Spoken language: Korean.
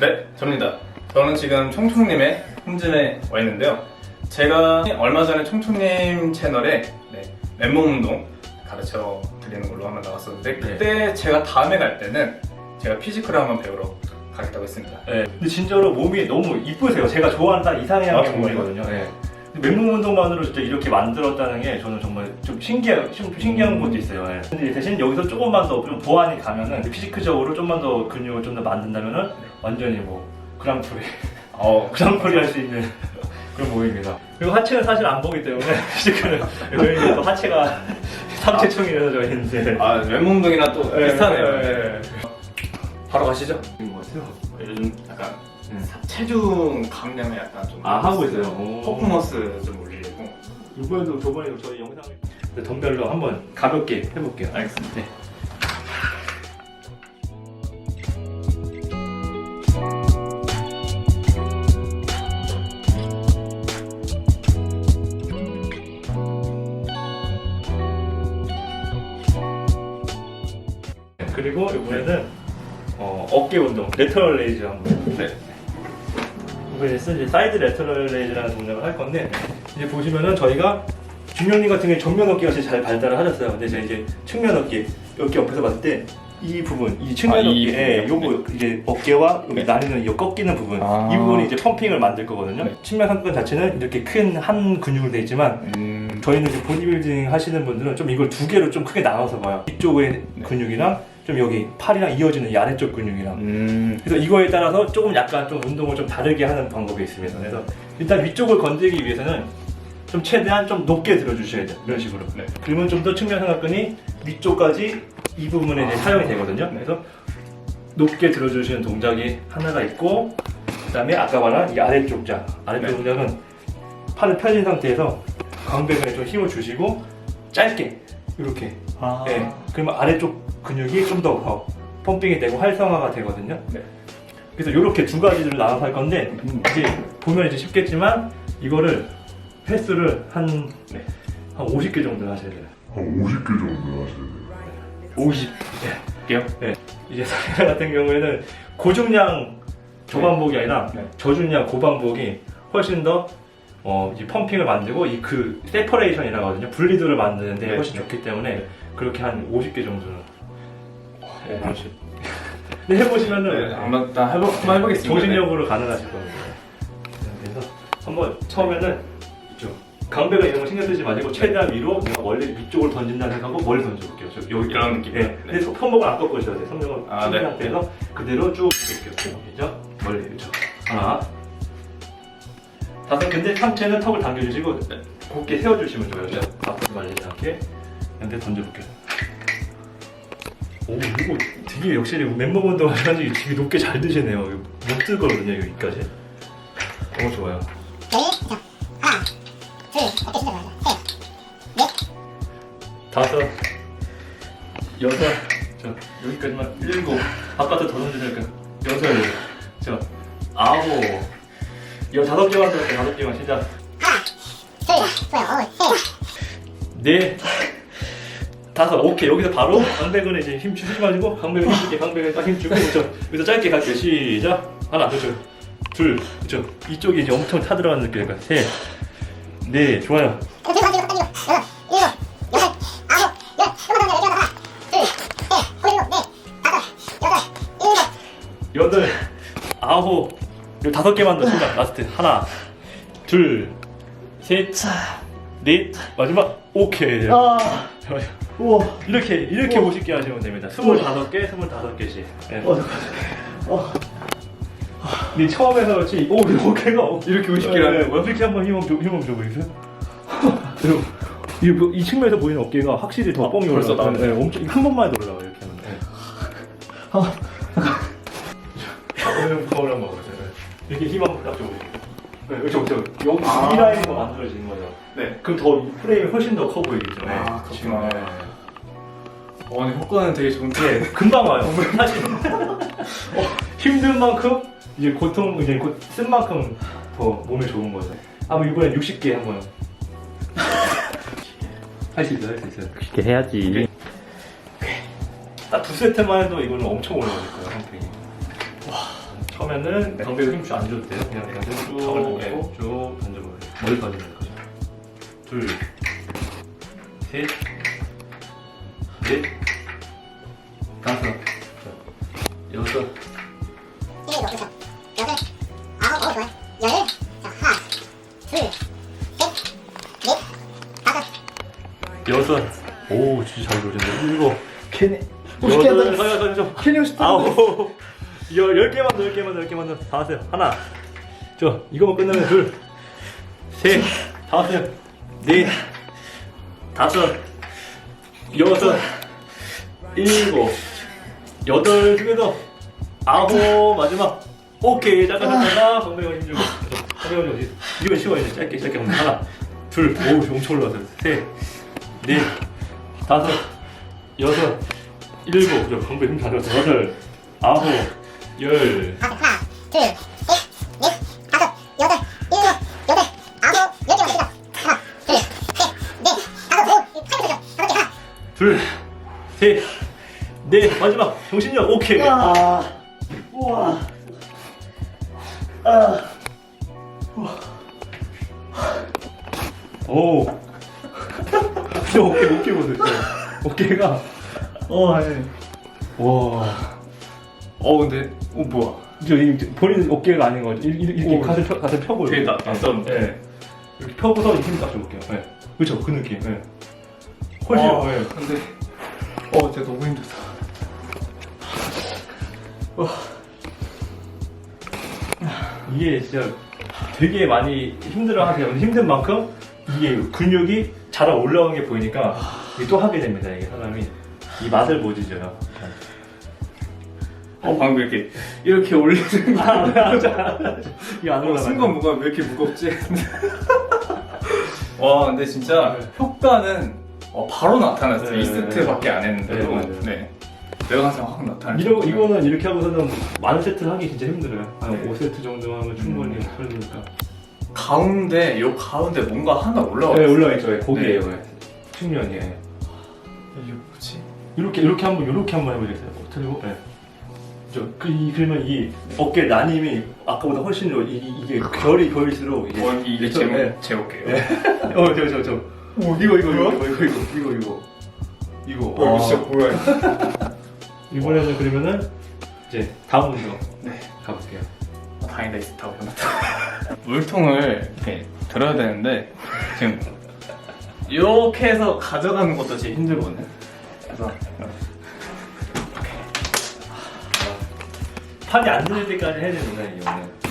네, 저입니다. 저는 지금 총총님의 홈즘에 와 있는데요. 제가 얼마 전에 총총님 채널에 네, 맨몸 운동 가르쳐 드리는 걸로 한번 나왔었는데 그때 제가 다음에 갈 때는 제가 피지컬을 한번 배우러 가겠다고 했습니다. 네. 근데 진짜로 몸이 너무 이쁘세요. 제가 좋아하는 딱 이상형의 아? 몸이거든요. 네. 맨몸 운동만으로 진짜 이렇게 만들었다는 게 저는 정말 좀 신기한, 좀 신기한 것도 있어요. 네. 근데 대신 여기서 조금만 더 좀 보완이 가면은 피지크적으로 좀만 더 근육을 좀 더 만든다면은 완전히 뭐 그랑프리, 어, 그랑프리 할 수 있는 그런 몸입니다. 그리고 하체는 사실 안 보기 때문에 피지크는 저희는 또 하체가 삼체총이라서 저희는 이제 아, 맨몸 운동이랑 또 네, 비슷하네요. 네, 네. 바로 가시죠. 같아요. 요즘 약간 네. 체중 감량을 약간 좀 아, 하고 있어요? 오. 퍼포먼스 좀 올리려고. 이번에도 저번에도 저희 영상을 네, 덤벨로 한번 가볍게 해볼게요. 알겠습니다. 네. 네, 그리고 이번에는 어, 어깨 운동, 레터럴 레이즈 한번. 네. 이번에 이제 사이드 레터럴 레이즈라는 동작을 할 건데 이제 보시면은 저희가 준영님 같은 경우에 정면 어깨가 진짜 잘 발달을 하셨어요. 근데 제가 이제 측면 어깨 여기 옆에서 봤을 때 이 부분, 이 측면 아, 이 어깨, 부분. 요거 이제 어깨와 여기 네. 나뉘는 이 꺾이는 부분, 아. 이 부분이 이제 펌핑을 만들 거거든요. 네. 측면 상근 자체는 이렇게 큰 한 근육으로 돼 있지만 음, 저희는 이제 보디빌딩 하시는 분들은 좀 이걸 두 개로 좀 크게 나눠서 봐요. 이쪽의 네. 근육이랑 좀 여기 팔이랑 이어지는 이 아래쪽 근육이랑 음, 그래서 이거에 따라서 조금 약간 좀 운동을 좀 다르게 하는 방법이 있습니다. 그래서 일단 위쪽을 건드리기 위해서는 좀 최대한 좀 높게 들어주셔야 돼요. 이런 식으로. 네. 그러면 좀 더 측면 삼각근이 위쪽까지 이 부분에 이제 아. 사용이 되거든요. 네. 그래서 높게 들어주시는 동작이 하나가 있고 그다음에 아까 말한 이 아래쪽 자 아래쪽 네. 동작은 팔을 펴진 상태에서 광배근에 좀 힘을 주시고 짧게 이렇게 아, 네. 그러면 아래쪽 근육이 좀 더 펌핑이 되고 활성화가 되거든요. 네. 그래서 이렇게 두 가지를 나눠서 할 건데 음. 이제 보면 이제 쉽겠지만 이거를 횟수를 한, 네, 한 50개 정도 하셔야 돼요. 한 50개 정도 하셔야 돼요. 50 개요? 네. 이제 사례 같은 경우에는 고중량 저반복이 아니라 네. 저중량 고반복이 훨씬 더 어, 이제 펌핑을 만들고 이 그 세퍼레이션이라고 하거든요. 분리도를 만드는데 네. 훨씬 좋기 때문에 네. 그렇게 한 50개 정도는 네, 그렇지. 근데 해보시면은 네, 한번 일단 해보, 한번 해보겠습니다. 정신력으로 가능하실 겁니다. 그래서 한번 처음에는 이쪽 강배가 이런 거 신경 쓰지 마시고 최대한 위로 내가 원래 위쪽으로 던진다 생각하고 멀리 던져볼게요. 저 여기 이런 느낌. 네. 네. 근데 손- 손목을 안 꺾으셔야 돼요. 손목을 아, 핀 네. 상태에서 그대로 쭉 뺄게요. 그죠? 멀리 그죠? 하나 다섯 근데 상체는 턱을 당겨주시고 곧게 세워주시면 좋아요. 네. 앞으로 말리지 않게 근데 던져볼게요. 오 이거 되게 역시 맨몸 운동 하시는 되게 높게 잘 드시네요. 못 들거든요 여기까지. 너무 좋아요. 다섯, 여섯, 자 여기까지만 일곱, 아까도 더 던지니까 여섯, 자 아홉, 열 다섯 개만 들었어요. 다섯 개만 시작. 네, 다섯, 오케이 여기서 바로 강백은 이제 힘 주지 마시고 강백은 힘 줄게, 강백은 딱 힘 주고 그렇죠. 여기서 짧게 갈게요. 시작. 하나, 그렇죠. 둘, 그렇죠. 이쪽이 이제 엄청 타 들어가는 느낌이니까 셋, 네, 좋아요. 여덟, 아홉, 다섯 개만 더 시작. 라스트 하나, 둘, 셋, 넷, 마지막 오케이. 아, 좋아요. 우와. 이렇게 이렇게 50개 하시면 됩니다. 25개, 25개씩. 네. 어, 어. 근데 처음에서 그렇지. 오, 어깨가 이렇게 50개 네. 거야. 이렇게 한번 힘 좀, 힘좀 줘보세요. 그리고 이, 뭐- 이 측면에서 보이는 어깨가 확실히 더 뻥이 벌써 올라가요. 나오네. 네, 엄청 한 번만 더 올라가요. 이렇게 하면. 네. 오늘 거울 한번 보세요. 네. 이렇게 힘 한번 딱 줘보세요. 네, 그렇죠, 그렇죠. 여기 아. 이 라인으로 만들어지는 거죠. 네. 그럼 더이 프레임이 훨씬 더 커 보이겠죠. 네. 아, 그렇구나. 네. 어, 근데 효과는 되게 좋은데. 금방 와요. 사실 어, 힘든 만큼 이제 고통 이제 곧 쓴 만큼 더 몸에 좋은 거죠. 한번 이번엔 60개 한번. 할 수 있어, 할수 있어. 그렇게 해야지. 딱 두 세트만 해도 이거는 엄청 올라갈 거예요, 상태이. 와. 처음에는 방배우 힘줄 안 줘도 돼요. 그냥 그냥 쭉, 저걸 보게. 쭉 던져버려요. 머리까지 될 거죠. 둘, 셋, 넷, 다섯, 여섯, 일곱, 여섯, 여덟, 아홉, 어, 좋아요. 열, 자, 하나, 둘, 셋, 넷, 다섯. 여섯. 오, 진짜 잘 돌리네. 일곱, 캐네. 여덟, 좀. 캐니 오십 아홉, 열, 열 개만 더, 열 개만 더, 열 개만 더. 다 하세요. 하나. 저, 이거만 끝나면 둘, 셋, 다섯, 넷, 다섯, 여섯, 일곱, 여덟, 더. 아홉, 마지막. 오케이, 잠깐, 잠깐. 건배가 힘주고. 건배가 어디? 이건 쉬워, 이제. 짧게, 짧게 하나, 둘, 오, 엄청 올라왔어요. 셋, 넷, 다섯, 여섯, 일곱, 저 건배 힘 잘했어. 여덟, 아홉, 열. 다섯, 하나, 둘, 셋, 넷, 다섯, 여덟, 일곱, 여덟, 아홉, 열 개만 되죠. 하나, 둘, 셋, 넷, 다섯, 오, 팔 되죠. 다섯 개, 하나. 둘, 셋, 넷, 마지막 정신력 오케이. 아, 우와. 아, 오. 진짜 어깨 어깨 보세요. 어깨가 어, 예. 와. 어 근데 어 뭐야? 저 이, 본인 어깨가 아닌 거죠. 이- 이- 이렇게 오. 가슴 펴 가슴 펴고 되게 이렇게. 나- 낯선. 예. 이렇게 펴고서 힘딱 줘볼게요. 예. 그렇죠, 그 느낌. 예. 훨씬 어, 예. 근데 어 진짜 너무 힘들다. 이게 진짜 되게 많이 힘들어하세요. 근데 힘든 만큼 이게 근육이 잘 올라오는 게 보이니까 이게 또 하게 됩니다. 이게 사람이 이 맛을 보여주죠. 어 방금 이렇게 이렇게 올리는 거. 아. 이거 안 어, 올라가. 순간 뭐가 왜 이렇게 무겁지? 와 근데 진짜 효과는 어, 바로 나타났어요. 네, 2세트밖에 안 했는데도. 네, 맞아요. 네. 내가 항상 확 나타나. 이러, 이거는 이렇게 하고서는 많은 세트를 하기 진짜 힘들어요. 한 네. 5세트 정도 하면 충분히 음. 풀리니까. 가운데 요 가운데 뭔가 하나 올라와. 네, 있어요. 올라있죠. 거기에요. 네. 네. 측면이. 예. 이게 뭐지? 이렇게 이렇게 한번 이렇게 한번 해보겠어요. 어, 그리고 네. 그, 이, 그러면 이 어깨 나님이 아까보다 훨씬 더 이, 이게 아, 결이 결일수록 이게 원 이게 제 네. 목제목이에요 네. 어, 저, 저, 저. 오, 이거, 이거, 이거, 이거, 이거, 이거, 이거. 이거. 어, 이거 진짜 뭐야? 이거. 이번에는 그러면은 이제 다음 문제 네. 가볼게요. 다행이다 있었다고 끝났다. 물통을 이렇게 들어야 되는데 지금 이렇게 해서 가져가는 것도 제일 힘들거든요. 그래서 판이 안 들릴 때까지 해야 되는 거예요 이거는.